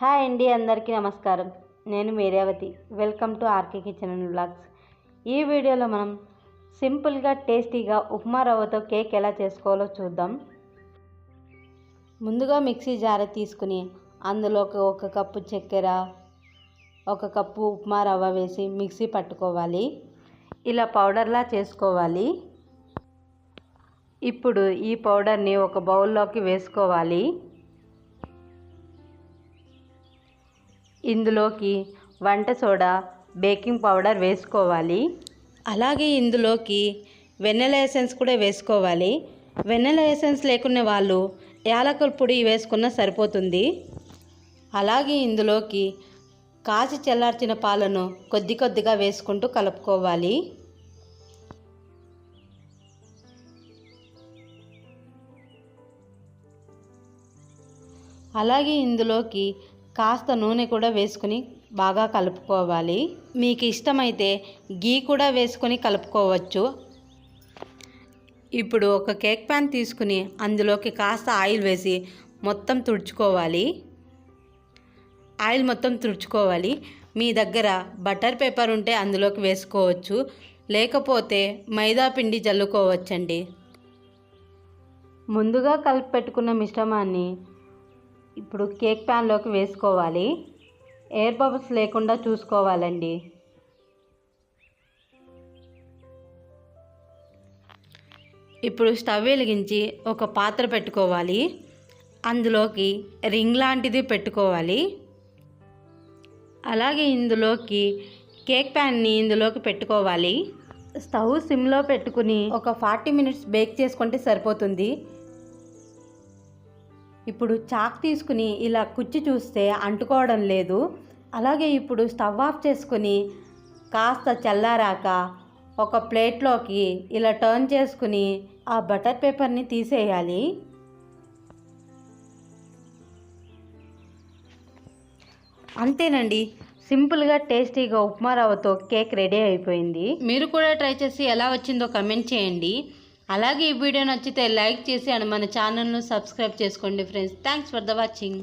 Hi అండి అందరికీ నమస్కారం. నేను మేరావతి welcome to RK kitchen and blogs ఈ వీడియోలో మనం సింపుల్గా టేస్టీగా ఉప్మా రవ్వతో కేక్ ఎలా చేసుకోవాలో చూద్దాం. ముందుగా మిక్సీ జార తీసుకుని అందులోకి ఒక కప్పు చక్కెర ఒక కప్పు ఉప్మా రవ్వ వేసి మిక్సీ పట్టుకోవాలి. ఇలా పౌడర్లా చేసుకోవాలి. ఇప్పుడు ఈ పౌడర్ని ఒక బౌల్లోకి వేసుకోవాలి. ఇందులోకి వంట సోడా బేకింగ్ పౌడర్ వేసుకోవాలి. అలాగే ఇందులోకి వెన్నెల ఎసెన్స్ కూడా వేసుకోవాలి. వెన్నెల ఎసెన్స్ లేకునే వాళ్ళు యాలకుల పొడి వేసుకున్న సరిపోతుంది. అలాగే ఇందులోకి కాచి చల్లార్చిన పాలను కొద్ది కొద్దిగా వేసుకుంటూ కలుపుకోవాలి. అలాగే ఇందులోకి కాస్త నూనె కూడా వేసుకుని బాగా కలుపుకోవాలి. మీకు ఇష్టమైతే గీ కూడా వేసుకొని కలుపుకోవచ్చు. ఇప్పుడు ఒక కేక్ ప్యాన్ తీసుకుని అందులోకి కాస్త ఆయిల్ వేసి మొత్తం తుడుచుకోవాలి. ఆయిల్ మొత్తం తుడుచుకోవాలి. మీ దగ్గర బటర్ పేపర్ ఉంటే అందులోకి వేసుకోవచ్చు. లేకపోతే మైదా పిండి జల్లుకోవచ్చండి. ముందుగా కలిపి పెట్టుకున్న మిశ్రమాన్ని ఇప్పుడు కేక్ ప్యాన్లోకి వేసుకోవాలి. ఎయిర్ బబుల్స్ లేకుండా చూసుకోవాలండి. ఇప్పుడు స్టవ్ వెలిగించి ఒక పాత్ర పెట్టుకోవాలి. అందులోకి రింగ్ లాంటిది పెట్టుకోవాలి. అలాగే ఇందులోకి కేక్ ప్యాన్ని ఇందులోకి పెట్టుకోవాలి. స్టవ్ సిమ్లో పెట్టుకుని ఒక ఫార్టీ మినిట్స్ బేక్ చేసుకుంటే సరిపోతుంది. ఇప్పుడు చాక్ తీసుకుని ఇలా కుచ్చి చూస్తే అంటుకోవడం లేదు. అలాగే ఇప్పుడు స్టవ్ ఆఫ్ చేసుకుని కాస్త చల్లారాక ఒక ప్లేట్లోకి ఇలా టర్న్ చేసుకుని ఆ బటర్ పేపర్ని తీసేయాలి. అంతేనండి. సింపుల్గా టేస్టీగా ఉప్మా రవ్వతో కేక్ రెడీ అయిపోయింది. మీరు కూడా ట్రై చేసి ఎలా వచ్చిందో కమెంట్ చేయండి. అలాగే ఈ వీడియో నచ్చితే లైక్ చేసి అండ్ మన ఛానల్ను సబ్స్క్రైబ్ చేసుకోండి friends. Thanks for the watching.